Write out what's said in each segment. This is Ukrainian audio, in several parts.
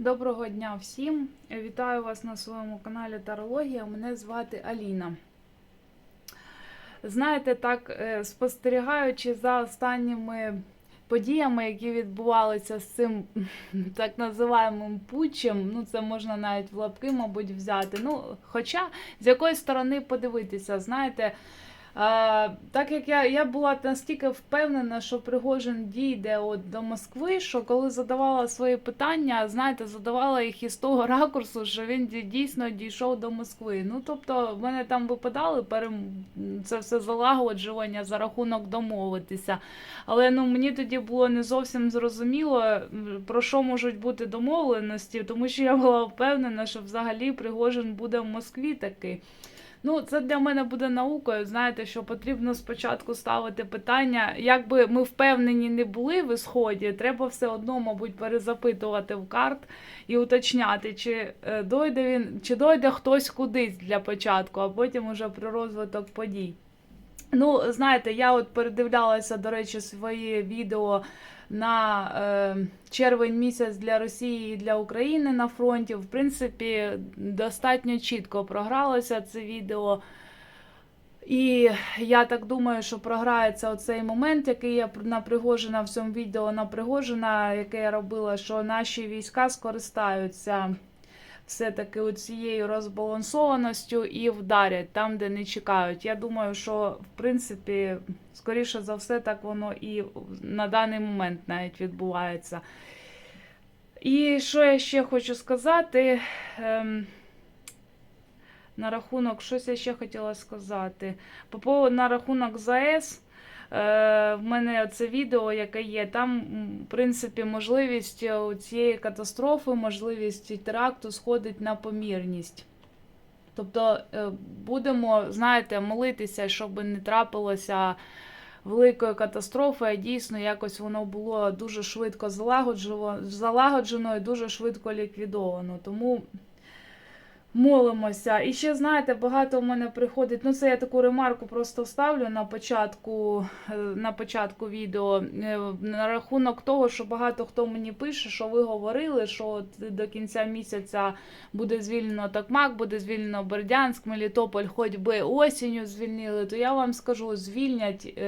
Доброго дня всім! Вітаю вас на своєму каналі Тарологія. Мене звати Аліна. Знаєте, так, е, спостерігаючи за останніми подіями, які відбувалися з цим так називаємим путчем, ну це можна навіть в лапки, мабуть, взяти. Ну, хоча з якої сторони подивитися, знаєте. А, так як я, я була настільки впевнена, що Пригожин дійде от до Москви, що коли задавала свої питання, знаєте, задавала їх із того ракурсу, що він дійсно дійшов до Москви. Ну тобто, в мене там випадали перем... це все залагоджування за рахунок домовитися. Але ну мені тоді було не зовсім зрозуміло, про що можуть бути домовленості, тому що я була впевнена, що взагалі Пригожин буде в Москві такий. Ну, це для мене буде наукою. Знаєте, що потрібно спочатку ставити питання, Якби ми впевнені не були в ісході, треба все одно, мабуть, перезапитувати в карт і уточняти, чи е, дойде він, чи дойде хтось кудись для початку, а потім уже про розвиток подій. Ну, знаєте, я от передивлялася, до речі, свої відео на е, червень місяць для Росії і для України на фронті. В принципі, достатньо чітко програлося це відео. І я так думаю, що програється оцей момент, який я на Пригожина в цьому відео на Пригожина, яке я робила, що наші війська скористаються все-таки цією розбалансованістю і вдарять там, де не чекають. Я думаю, що в принципі, скоріше за все, так воно і на даний момент навіть відбувається. І що я ще хочу сказати? Ем, на рахунок, щось я ще хотіла сказати. По поводу на рахунок ЗАЕС. Е, в мене це відео, яке є. Там, в принципі, можливість е, цієї катастрофи, можливість теракту сходить на помірність. Тобто е, будемо, знаєте, молитися, щоб не трапилося великої катастрофи, а дійсно якось воно було дуже швидко залагоджено, залагоджено і дуже швидко ліквідовано. Тому молимося. І ще, знаєте, багато у мене приходить. Ну, це я таку ремарку просто вставлю на початку, е, на початку відео. е, На рахунок того, що багато хто мені пише, що ви говорили, що от до кінця місяця буде звільнено Токмак, буде звільнено Бердянськ, Мелітополь, хоч би осінню звільнили, то я вам скажу, звільнять.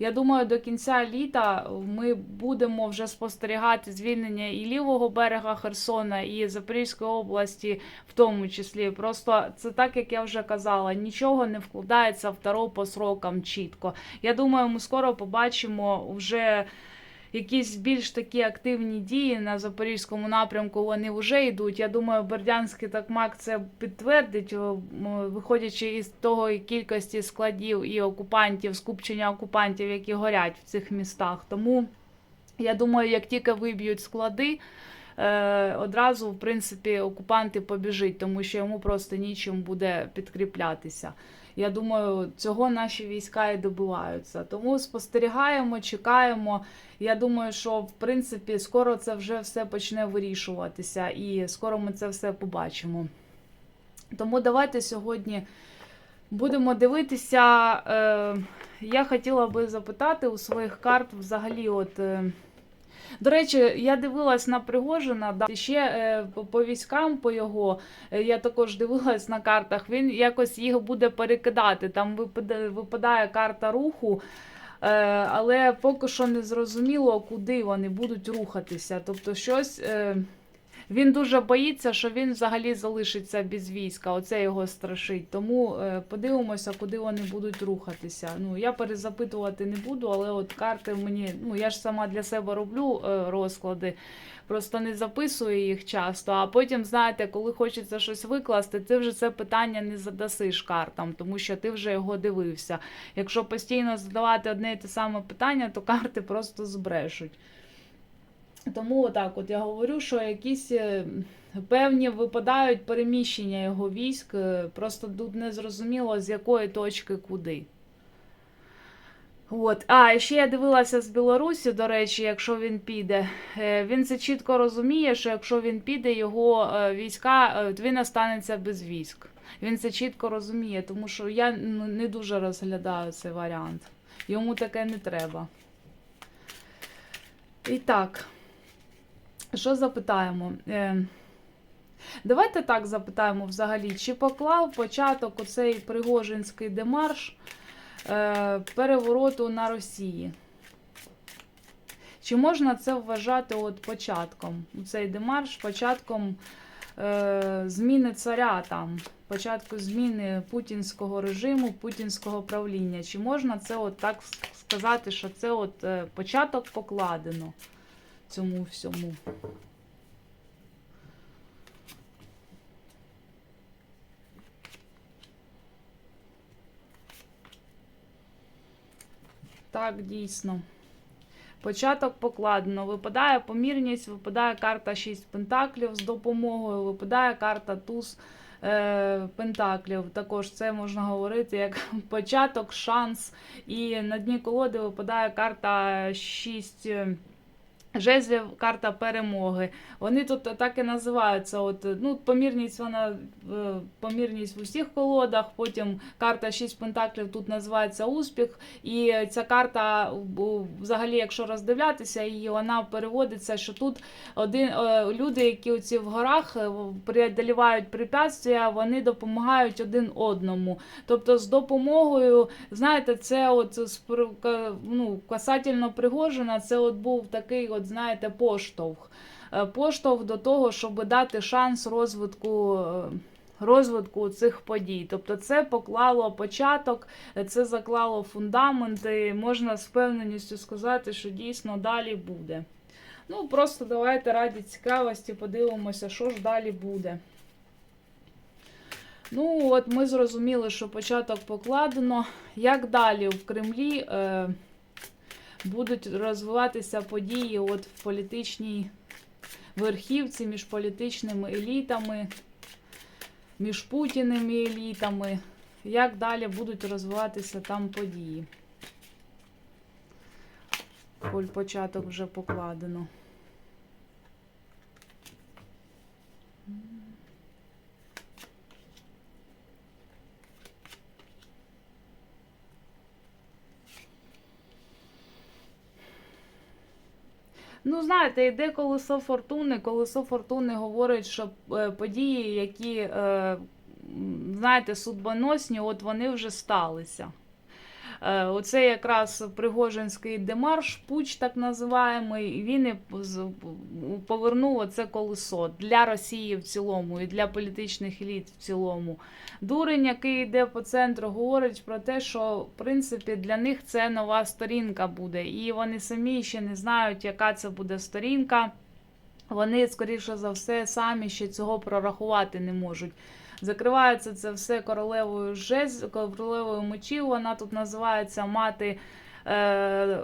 Я думаю, до кінця літа ми будемо вже спостерігати звільнення і лівого берега Херсона, і Запорізької області, в тому числі. Просто це так, як я вже казала, нічого не вкладається в таро по срокам чітко. Я думаю, ми скоро побачимо вже. Якісь більш такі активні дії на запорізькому напрямку вони вже йдуть. Я думаю, Бердянський такмак це підтвердить, виходячи із того кількості складів і окупантів, скупчення окупантів, які горять в цих містах. Тому я думаю, як тільки виб'ють склади, е, одразу, в принципі, окупанти побіжить, тому що йому просто нічим буде підкріплятися. Я думаю, цього наші війська і добиваються. Тому спостерігаємо, чекаємо. Я думаю, що в принципі скоро це вже все почне вирішуватися, і скоро ми це все побачимо. Тому давайте сьогодні будемо дивитися. Е, я хотіла би запитати у своїх карт взагалі, от. До речі, я дивилась на Пригожина, да, ще е, по, військам, по його, е, я також дивилась на картах, він якось їх буде перекидати. Там випадає, випадає карта руху, е, але поки що не зрозуміло, куди вони будуть рухатися. Тобто щось. Він дуже боїться, що він взагалі залишиться без війська. Оце його страшить. Тому е, подивимося, куди вони будуть рухатися. Ну я перезапитувати не буду, але от карти мені. Ну я ж сама для себе роблю е, розклади, просто не записую їх часто. А потім, знаєте, коли хочеться щось викласти, ти вже це питання не задасиш картам, тому що ти вже його дивився. Якщо постійно задавати одне і те саме питання, то карти просто збрешуть. Тому отак, от я говорю, що якісь е, певні випадають переміщення його військ, е, просто тут не зрозуміло з якої точки куди. От. А, і ще я дивилася з Білорусі, до речі, якщо він піде. Е, Він це чітко розуміє, що якщо він піде, його війська, він останеться без військ. Він це чітко розуміє, тому що я ну, не дуже розглядаю цей варіант. Йому таке не треба. І так. Що запитаємо? Е, Давайте так запитаємо взагалі, чи поклав початок оцей Пригожинський демарш е, перевороту на Росії? Чи можна це вважати от початком? Цей демарш початком е, зміни царя там, початку зміни путінського режиму, путінського правління? Чи можна це от так сказати, що це от е, початок покладено цьому всьому? Так, дійсно. Початок покладено. Випадає помірність, випадає карта 6 пентаклів з допомогою, випадає карта туз е, пентаклів. Також це можна говорити як початок, шанс. І на дні колоди випадає карта 6 жезлів, карта перемоги. Вони тут так і називаються. От, ну, Помірність вона е, помірність в усіх колодах. Потім карта 6 пентаклів тут називається успіх. І ця карта, взагалі, якщо роздивлятися, її вона переводиться, що тут один е, люди, які оці в горах е, преодолівають препятствия, вони допомагають один одному. Тобто, з допомогою, знаєте, це от ну, касательно Пригожина, це от був такий, от, знаєте, поштовх. Поштовх до того, щоб дати шанс розвитку. Розвитку цих подій. Тобто це поклало початок, це заклало фундамент, і можна з впевненістю сказати, що дійсно далі буде. Ну, просто давайте раді цікавості подивимося, що ж далі буде. Ну, от ми зрозуміли, що початок покладено. Як далі в Кремлі е, будуть розвиватися події от в політичній верхівці між політичними елітами, між путіними елітами? Як далі будуть розвиватися там події? Коль початок вже покладено. Ну, знаєте, йде колесо фортуни. Колесо фортуни говорить, що е, події, які, е, знаєте, судьбоносні, от вони вже сталися. Е, оце якраз Пригожинський демарш, пуч так називаємий, він і повернув оце колесо для Росії в цілому і для політичних еліт в цілому. Дурень, який йде по центру, говорить про те, що в принципі для них це нова сторінка буде. І вони самі ще не знають, яка це буде сторінка. Вони, скоріше за все, самі ще цього прорахувати не можуть. Закривається це все королевою жез, королевою мечів. Вона тут називається мати е,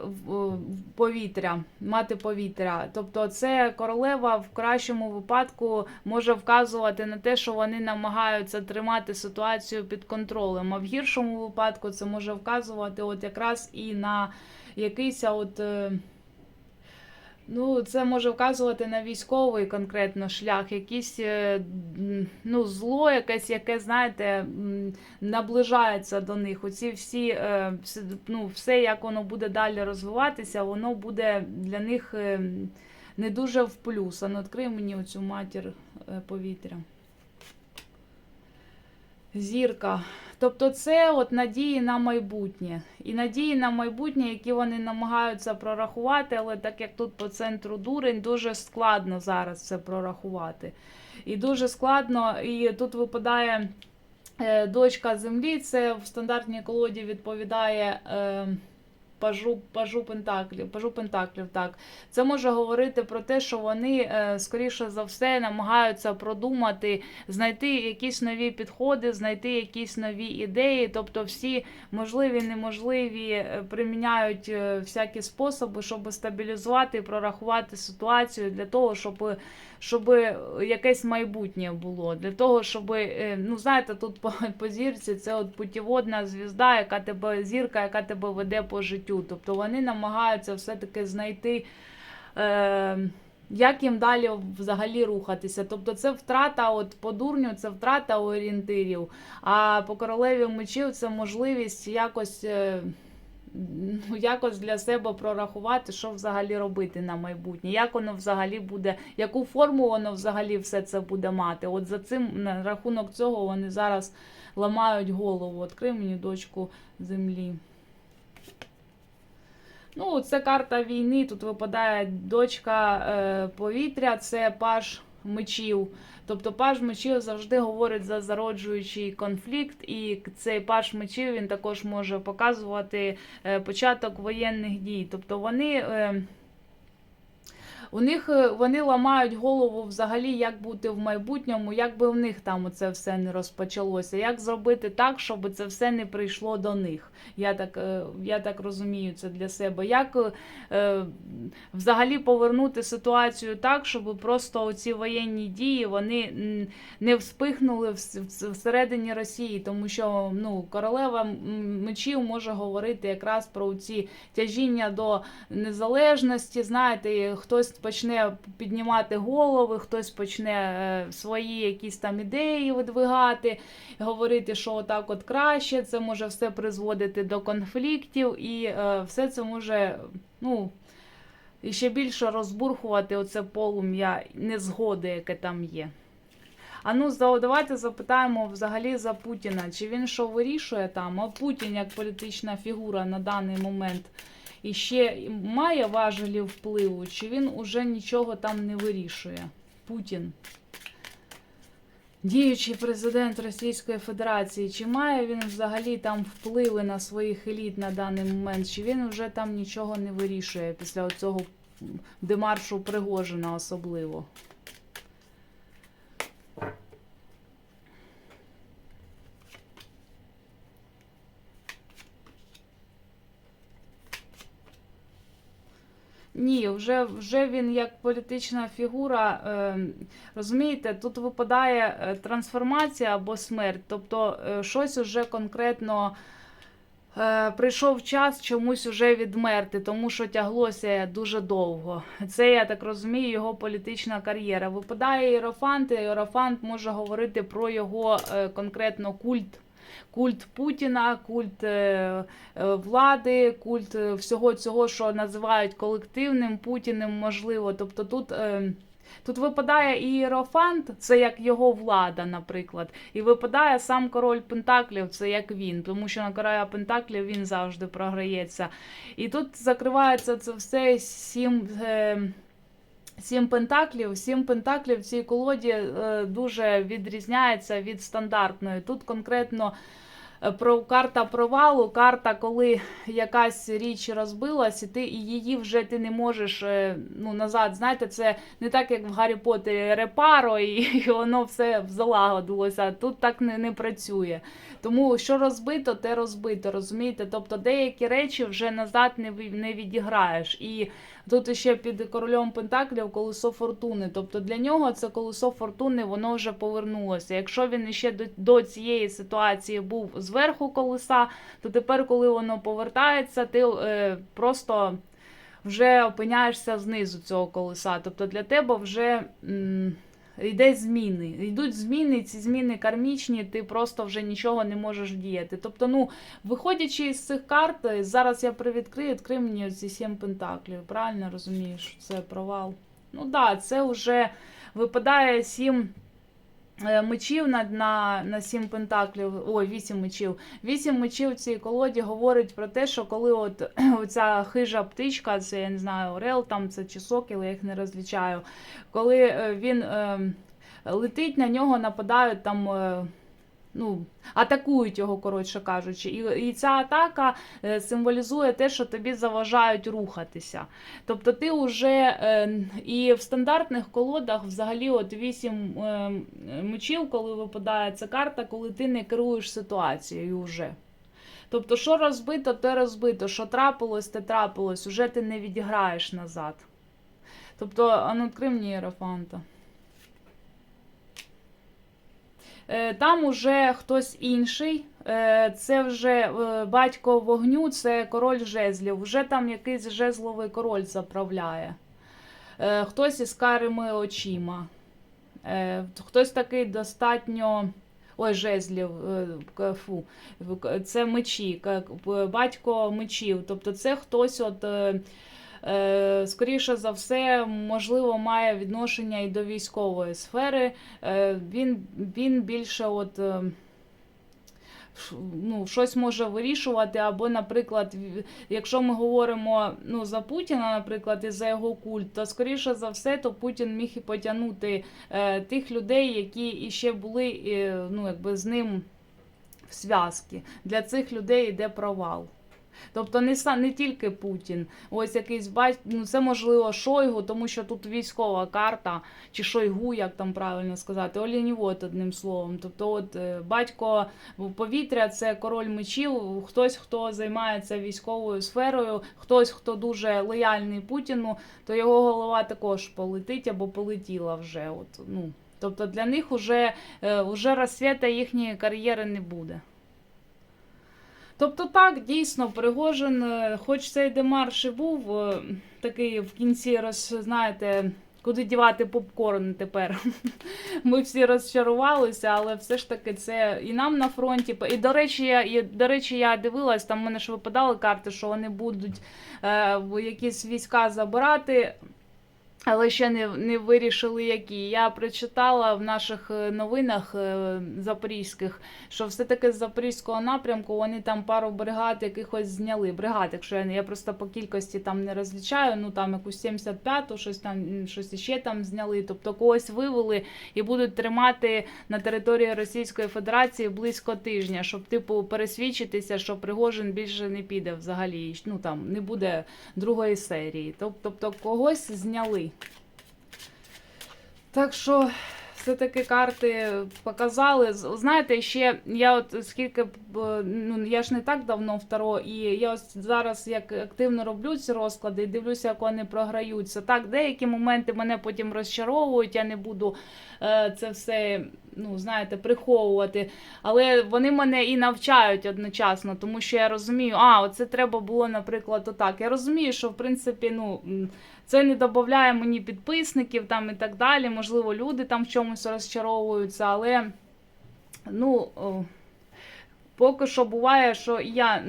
повітря. Мати повітря. Тобто, це королева в кращому випадку може вказувати на те, що вони намагаються тримати ситуацію під контролем. А в гіршому випадку це може вказувати от якраз і на якийсь от. Е, Ну, це може вказувати на військовий конкретно шлях, якийсь е, ну, зло, якесь, яке, знаєте, наближається до них. Оці всі, е, ну, все, як воно буде далі розвиватися, воно буде для них е, не дуже в плюс. А ну, відкрий мені оцю матір повітря. Зірка. Тобто це от надії на майбутнє. І надії на майбутнє, які вони намагаються прорахувати, але так як тут по центру дурень, дуже складно зараз це прорахувати. І дуже складно, і тут випадає е, дочка землі, це в стандартній колоді відповідає. Пажу пажу пентаклів, пажу пентаклів. Так це може говорити про те, що вони е, скоріше за все намагаються продумати, знайти якісь нові підходи, знайти якісь нові ідеї. Тобто, всі можливі, неможливі е, приміняють е, всякі способи, щоб стабілізувати і прорахувати ситуацію для того, щоб щоб якесь майбутнє було. Для того, щоб, ну знаєте, тут по, по зірці це от путіводна звізда, яка тебе зірка, яка тебе веде по життю. Тобто вони намагаються все-таки знайти. Е, як їм далі взагалі рухатися? Тобто це втрата от по дурню, це втрата орієнтирів. А по королеві мечів це можливість якось ну, якось для себе прорахувати, що взагалі робити на майбутнє, як воно взагалі буде, яку форму воно взагалі все це буде мати. От за цим на рахунок цього вони зараз ламають голову. Открий мені дочку землі. Ну, це карта війни. Тут випадає дочка е, повітря, це паж мечів. Тобто паж мечів завжди говорить за зароджуючий конфлікт, і цей паж мечів він також може показувати е, початок воєнних дій. Тобто вони. У них е, вони ламають голову взагалі, як бути в майбутньому, як би в них там це все не розпочалося, як зробити так, щоб це все не прийшло до них. Я так, е, я так розумію це для себе. Як е, взагалі повернути ситуацію так, щоб просто ці воєнні дії вони не вспихнули вс- вс- всередині Росії, тому що ну, королева мечів може говорити якраз про ці тяжіння до незалежності. Знаєте, хтось почне піднімати голови, хтось почне е, свої якісь там ідеї видвигати, говорити, що отак от краще. Це може все призводити до конфліктів, і е, все це може, ну. Ще більше розбурхувати оце полум'я незгоди, яке там є. А ну, давайте запитаємо взагалі за Путіна. Чи він що вирішує там? А Путін як політична фігура на даний момент і ще має важелі впливу, чи він уже нічого там не вирішує? Путін. Діючий президент Російської Федерації, чи має він взагалі там впливи на своїх еліт на даний момент, чи він вже там нічого не вирішує після цього демаршу Пригожина особливо? Ні, вже, вже він як політична фігура, е, розумієте, тут випадає е, трансформація або смерть, тобто е, щось уже конкретно е, прийшов час чомусь уже відмерти, тому що тяглося дуже довго. Це, я так розумію, його політична кар'єра. Випадає Єрофант, і Єрофант може говорити про його е, конкретно культ. Культ Путіна, культ е, е, влади, культ е, всього цього, що називають колективним Путіним, можливо. Тобто тут, тут випадає і Іерофант, це як його влада, наприклад, і випадає сам король Пентаклів, це як він, тому що на короля Пентаклів він завжди програється. І тут закривається це все сім. Сім пентаклів, сім пентаклів в цій колоді е, дуже відрізняється від стандартної. Тут конкретно е, про карта провалу, карта, коли якась річ розбилась, і ти і її вже ти не можеш е, ну, назад. Знаєте, це не так, як в Гаррі Поттері репаро, і, і воно все залагодилося. Тут так не, не працює. Тому що розбито, те розбито, розумієте? Тобто деякі речі вже назад не, не відіграєш. І тут ще під королем Пентаклів колесо фортуни. Тобто для нього це колесо фортуни, воно вже повернулося. Якщо він ще до, до цієї ситуації був зверху колеса, то тепер, коли воно повертається, ти е, просто вже опиняєшся знизу цього колеса. Тобто для тебе вже. М- Йде зміни, йдуть зміни, ці зміни кармічні, ти просто вже нічого не можеш діяти. Тобто, ну, виходячи із цих карт, зараз я привідкрию, відкрий мені ці сім пентаклів. Правильно розумієш, це провал. Ну так, да, це вже випадає сім е, мечів на, на, на сім пентаклів, ой, вісім мечів. Вісім мечів в цій колоді говорить про те, що коли от ця хижа птичка, це я не знаю, орел там це чи сокіл, я їх не розлічаю. Коли е, він е, летить, на нього нападають там. е, Ну, атакують його, коротше кажучи, і, і ця атака е, символізує те, що тобі заважають рухатися. Тобто ти вже е, і в стандартних колодах взагалі от вісім е, мечів, коли випадає ця карта, коли ти не керуєш ситуацією вже. Тобто, що розбито, те розбито, що трапилось, те трапилось, уже ти не відіграєш назад. Тобто, а ну відкрий мені Єрофанта. Е, Там уже хтось інший, е, це вже е, батько вогню, це король жезлів. Вже там якийсь жезловий король заправляє. Е, Хтось із карими очима. Е, Хтось такий достатньо Ой, жезлів, е, фу, це мечі, батько мечів. Тобто це хтось, от, е, е, скоріше за все, можливо, має відношення і до військової сфери. Е, Він, він більше от. е, Ну, щось може вирішувати, або, наприклад, якщо ми говоримо ну, за Путіна, наприклад, і за його культ, то скоріше за все, то Путін міг і потягнути е, тих людей, які іще були е, ну, якби з ним в зв'язки. Для цих людей йде провал. Тобто не, не тільки Путін, ось якийсь бать, ну це можливо Шойгу, тому що тут військова карта, чи Шойгу, як там правильно сказати, Олінівот, одним словом. Тобто, от е, батько повітря це король мечів, хтось, хто займається військовою сферою, хтось, хто дуже лояльний Путіну, то його голова також полетить або полетіла вже. От, ну. Тобто для них вже, е, вже розсвіта їхньої кар'єри не буде. Тобто так, дійсно, Пригожин, е, хоч цей демарш і був е, такий в кінці, роз, знаєте, куди дівати попкорн тепер. Ми всі розчарувалися, але все ж таки це і нам на фронті. І до речі, я, і, до речі, я дивилась, там в мене ж випадали карти, що вони будуть е, якісь війська забирати. Але ще не, не вирішили, які. Я прочитала в наших е, новинах е, запорізьких, що все-таки з запорізького напрямку вони там пару бригад якихось зняли. Бригад, якщо я не я просто по кількості там не розлічаю, ну там якусь 75-ту, щось там щось іще там зняли. Тобто когось вивели і будуть тримати на території Російської Федерації близько тижня, щоб типу пересвідчитися, що Пригожин більше не піде взагалі. Ну там не буде другої серії. Тоб- Тобто когось зняли. Так що все-таки карти показали. Знаєте, ще я от скільки ну я ж не так давно в і я ось зараз як активно роблю ці розклади і дивлюся, як вони програються. Так, деякі моменти мене потім розчаровують, я не буду е, це все, ну знаєте, приховувати. Але вони мене і навчають одночасно, тому що я розумію, а оце треба було, наприклад, отак. Я розумію, що в принципі, ну. це не додає мені підписників там і так далі. Можливо, люди там в чомусь розчаровуються, але ну. Поки що буває, що я,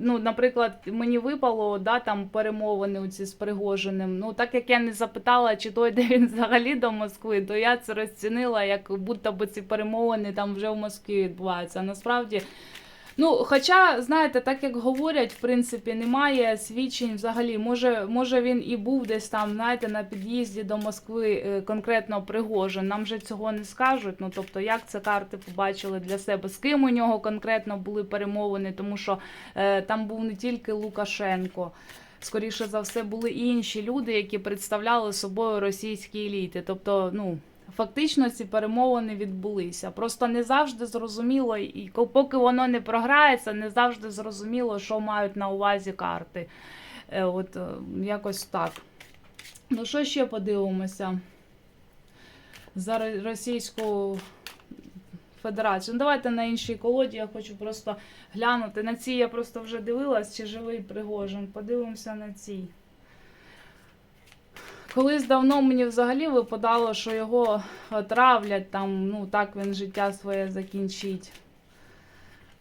ну, наприклад, мені випало да, там перемовини ці з Пригожиним. Ну, так як я не запитала, чи той де він взагалі до Москви, то я це розцінила, як будто би ці перемовини там вже в Москві відбуваються. Насправді Ну, хоча, знаєте, так як говорять, в принципі, немає свідчень взагалі. Може, може він і був десь там, знаєте, на під'їзді до Москви е, конкретно Пригожин. Нам же цього не скажуть. Ну тобто, як це карти побачили для себе, з ким у нього конкретно були перемовини, тому що е, там був не тільки Лукашенко. Скоріше за все, були і інші люди, які представляли собою російські еліти. Тобто, ну. Фактично ці перемовини відбулися. Просто не завжди зрозуміло, і поки воно не програється, не завжди зрозуміло, що мають на увазі карти. Е, От е, якось так. Ну, що ще подивимося за Російську Федерацію? Ну, давайте на іншій колоді. Я хочу просто глянути. На цій я просто вже дивилась, чи живий Пригожин. Подивимося на цій. Колись давно мені взагалі випадало, що його отравлять, там, ну так він життя своє закінчить.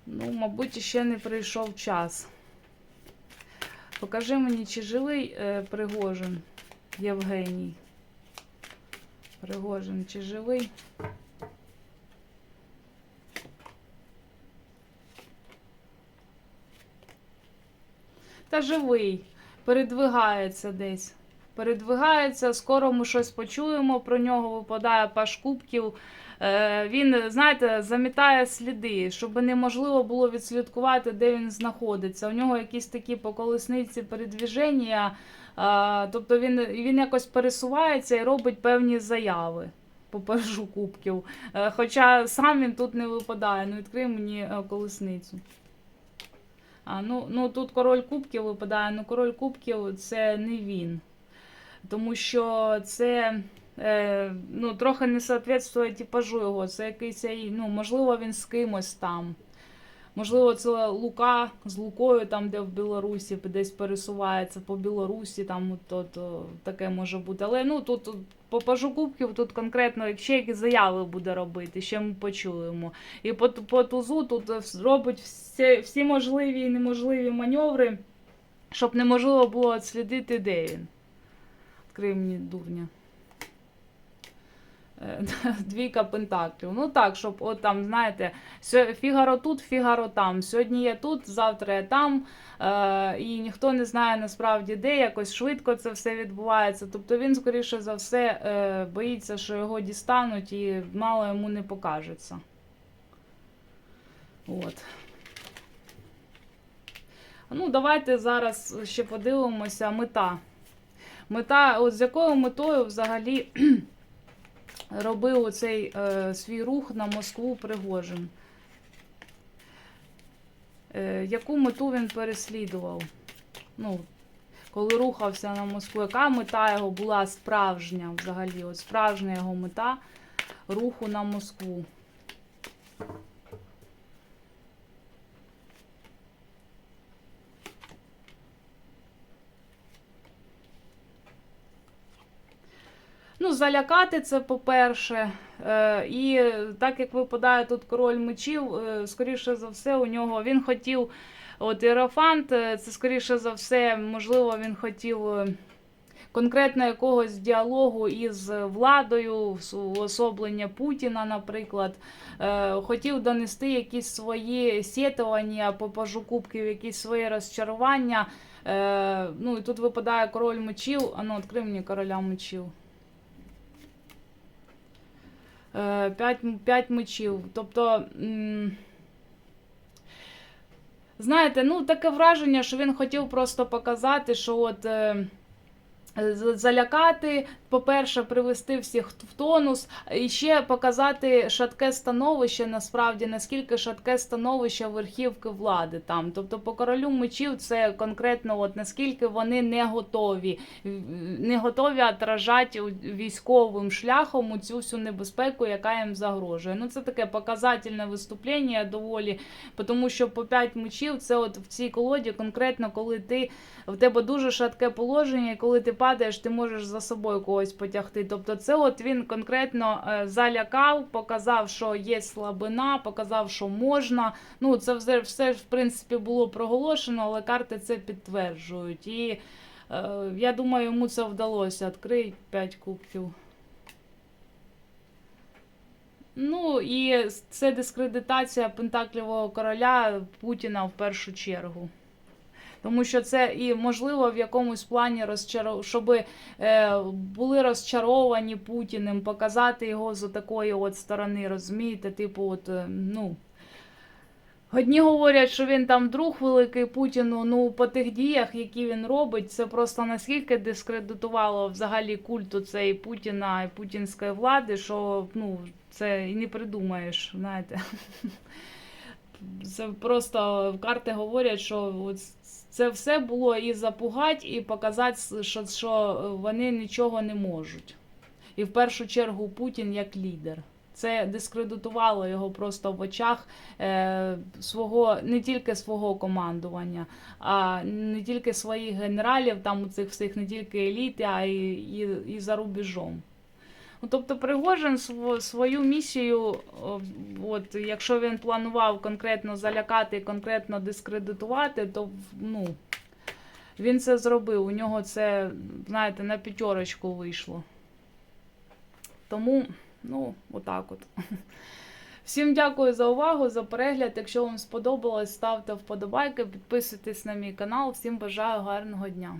Ну, мабуть, ще не прийшов час. Покажи мені, чи живий е, Пригожин Євгеній. Пригожин, чи живий? Та живий. Передвигається десь передвигається, скоро ми щось почуємо про нього, випадає паш кубків. Е, Він, знаєте, замітає сліди, щоб неможливо було відслідкувати, де він знаходиться. У нього якісь такі по колесниці передвіження, тобто він, він якось пересувається і робить певні заяви. По пажу кубків. Е, Хоча сам він тут не випадає. Ну, відкрий мені е, колесницю. А, ну, ну тут король кубків випадає, ну король кубків це не він. Тому що це е, ну, трохи не соответствує типажу його. Це якийсь, ну, можливо, він з кимось там. Можливо, це Лука з Лукою, там, де в Білорусі, десь пересувається по Білорусі, там от, от, о, таке може бути. Але ну тут по пажу кубків тут конкретно, якщо якісь заяви буде робити, ще ми почуємо. І по, по тузу тут робить всі, всі можливі і неможливі маневри, щоб неможливо було відслідити, де він. Відкрий мені дурня. Е, Двійка пентаклів. Ну так, щоб от там, знаєте, Фігаро тут, Фігаро там. Сьогодні я тут, завтра я там. Е, і ніхто не знає насправді де, якось швидко це все відбувається. Тобто він, скоріше за все, е, боїться, що його дістануть і мало йому не покажеться. От. Ну, давайте зараз ще подивимося мета. Мета, от з якою метою взагалі робив оцей е, свій рух на Москву Пригожин. Е, яку мету він переслідував? Ну, коли рухався на Москву, яка мета його була справжня взагалі? От справжня його мета руху на Москву. Ну, залякати це по-перше. Е, і так як випадає тут король мечів, е, скоріше за все, у нього він хотів. От Іерофант, е, це скоріше за все, можливо, він хотів конкретно якогось діалогу із владою, уособлення Путіна, наприклад. Хотів донести якісь свої сєтування по пажу кубків, якісь свої розчарування. Ну і тут випадає король мечів. А ну, відкрий мені короля мечів. Е, П'ять, п'ять мечів. Тобто. Знаєте, ну таке враження, що він хотів просто показати, що от. Е, Залякати, по-перше, привести всіх в тонус, і ще показати шатке становище, насправді наскільки шатке становище верхівки влади там. Тобто, по королю мечів це конкретно, от наскільки вони не готові, не готові отражати військовим шляхом цю всю небезпеку, яка їм загрожує. Ну це таке показательне виступлення доволі, тому що по 5 мечів це от в цій колоді, конкретно коли ти в тебе дуже шатке положення, коли ти падаєш, ти можеш за собою когось потягти. Тобто, це от він конкретно е, залякав, показав, що є слабина, показав, що можна. Ну, це все, все в принципі було проголошено, але карти це підтверджують. І е, я думаю, йому це вдалося. Відкрий 5 кубків. Ну і це дискредитація Пентаклівого короля Путіна в першу чергу. Тому що це і можливо в якомусь плані розчаров... щоб е, були розчаровані Путіним, показати його з такої от сторони, розумієте? Типу, от, е, ну. Одні говорять, що він там друг великий Путіну. Ну, по тих діях, які він робить, це просто наскільки дискредитувало взагалі культу цієї Путіна і путінської влади, що ну, це і не придумаєш, знаєте. Це просто карти говорять, що от це все було і запугати, і показати, що, що вони нічого не можуть. І в першу чергу Путін як лідер. Це дискредитувало його просто в очах е, свого не тільки свого командування, а не тільки своїх генералів, там у цих всіх не тільки еліти, а і, і, і за рубежом. Ну, тобто Пригожин свою місію, от, якщо він планував конкретно залякати і конкретно дискредитувати, то ну, він це зробив. У нього це, знаєте, на п'ятерочку вийшло. Тому, ну, отак от. Всім дякую за увагу, за перегляд. Якщо вам сподобалось, ставте вподобайки, підписуйтесь на мій канал. Всім бажаю гарного дня.